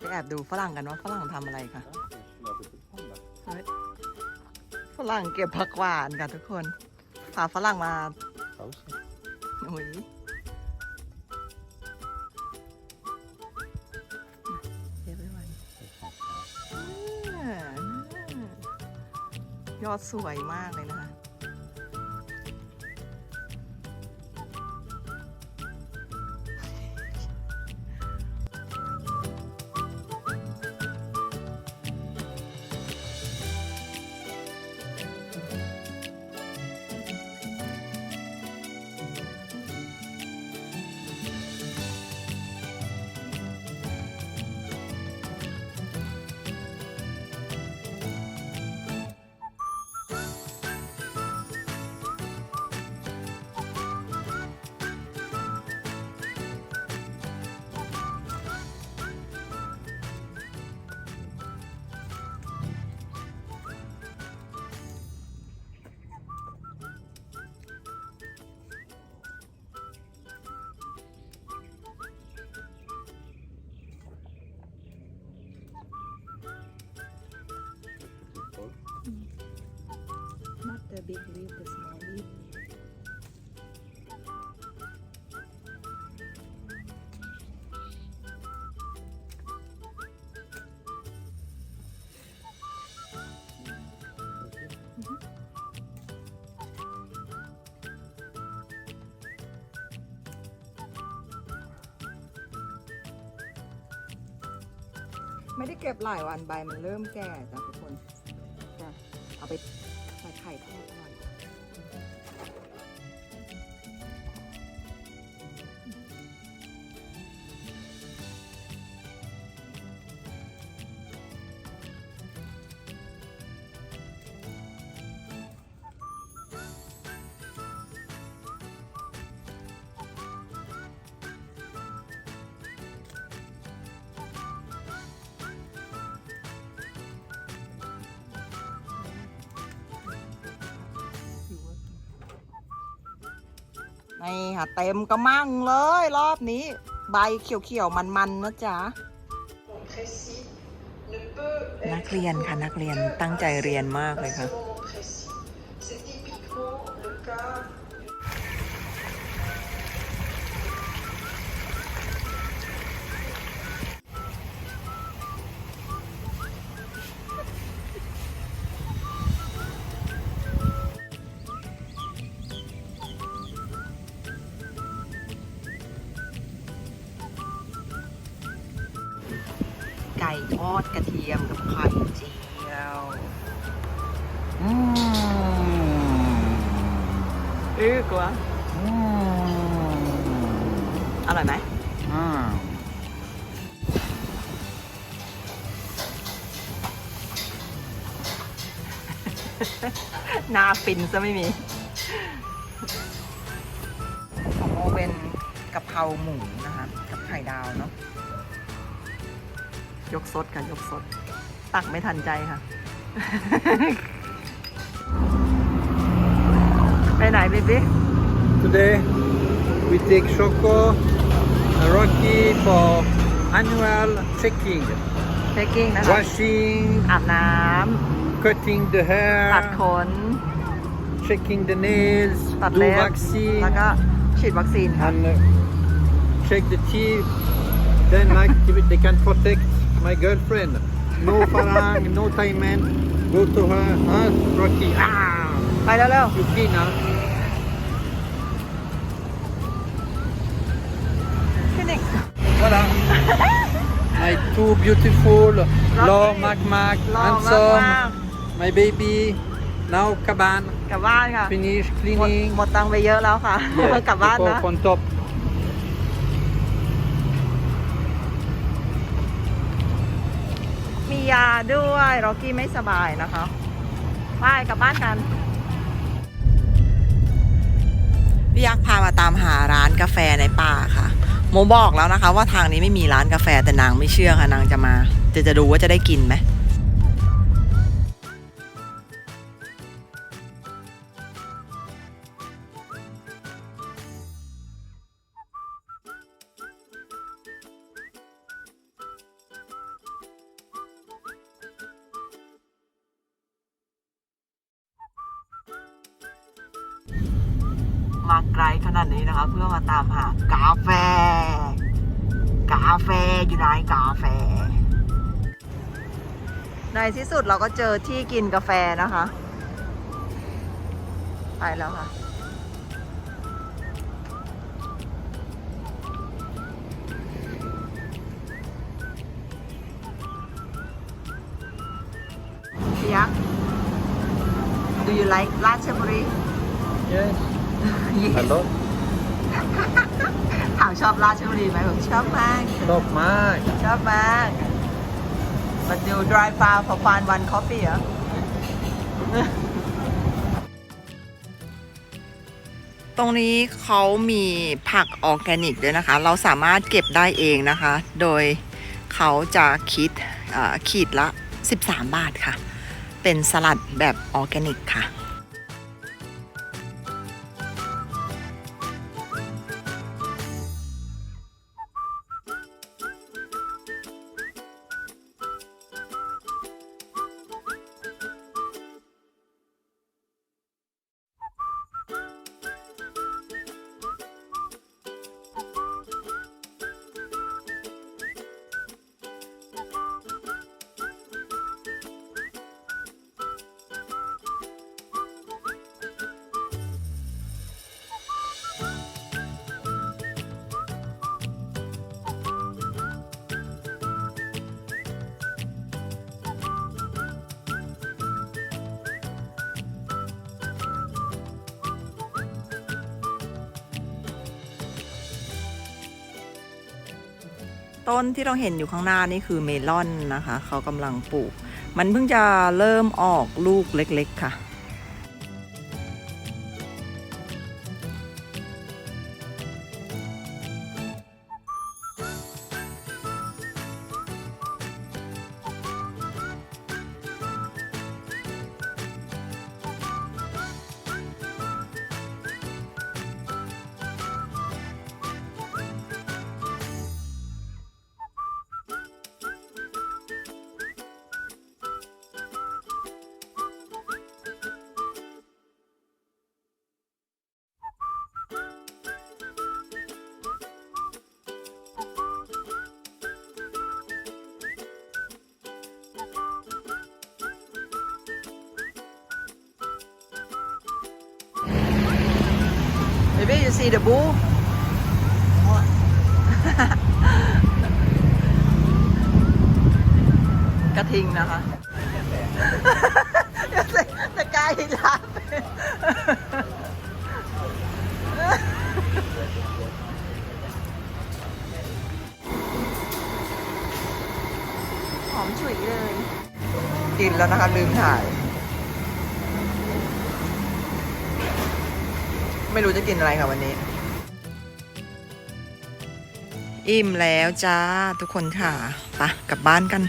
ไปแอบดูฝรั่งกันว่าฝรั่งทำอะไรค่ะฝรั่งเก็บผักหวานค่ะทุกคนพาฝรั่งมา Ça aussi. อุ้ยเก็บไว้ว้อ่ายอดสวยมากเลยนะคะ ไม่ได้เก็บหลายวันใบมันเริ่มแก่จ้ะ นี่ค่ะเต็มกระมังเลยรอบนี้ ใบเขียวๆ มันๆนะจ๊ะ นักเรียนค่ะนักเรียนตั้งใจเรียนมากเลยค่ะ ดกระเทียมกับไข่เจียวอืมเอ้กลัวอร่อยไหม Ah. หน้าฟินซะไม่มี ของโมเป็นกะเพราหมูนะคะ กับไข่ดาวเนาะ ยกสดค่ะ ยกสด ตักไม่ทันใจค่ะ ไปไหนบิ๊บิ๊ Today we take Choco and Rocky for annual checking, เช็คกิ้งนะคะ washing, อาบน้ cutting the ำตัด hair, ขน checking the nails, ตัด do เล็บ vaccine, แล้วก็ฉีดวัคซีนค่ะ and uh, check the teeth. Then like they can protect my girlfriend. No farang, no Thailand. Go to her, huh, Rocky. Ah, ไปแล้วเร็ว you clean, huh? พี่นิก Voilà. My two beautiful, Law Rocky. Mac Mac, รอมาก handsome, มาก my baby. Now Kaban, กลับบ้านค่ะ finish หมด cleaning. หมดตังค์ไปเยอะแล้วค่ะ Yeah, กลับบ้าน take นะ off on top. มียาด้วยร็อกกี้ไม่สบายนะคะไปกลับบ้านกัน พี่ยักษ์พามาตามหาร้านกาแฟในป่าค่ะ โมบอกแล้วนะคะ ว่าทางนี้ไม่มีร้านกาแฟแต่นางไม่เชื่อค่ะนางจะมา จะจะดูว่าจะได้กินไหม ไกลขนาดนี้นะคะ เพื่อมาตามหากาแฟ กาแฟอยู่ไหนกาแฟ ในที่สุดเราก็เจอที่กินกาแฟนะคะ ไปแล้วค่ะพี่ยักษ์ Do you like ราชบุรี Yes. Hello. ถามชอบราชบุรีไหมผมชอบมาก Stop, Mike. ชอบมาก But you drive far for fun one coffee เหรอ ตรงนี้เขามีผักออร์แกนิกด้วยนะคะ เราสามารถเก็บได้เองนะคะ โดยเขาจะคิดเอ่อขีดละ 13 บาทค่ะ เป็นสลัดแบบออร์แกนิกค่ะ ต้นที่เราเห็นอยู่ข้างหน้านี่คือเมลอนนะคะ เขากำลังปลูก มันเพิ่งจะเริ่มออกลูกเล็กๆค่ะ Maybe you see the bull กระทิงนะคะจะกล้าหินลาบหอมฉุยเลย กินแล้วนะคะ ลืมถ่าย ไม่รู้จะกินอะไรค่ะวันนี้ อิ่มแล้วจ้าทุกคนค่ะ ไปกลับบ้านกัน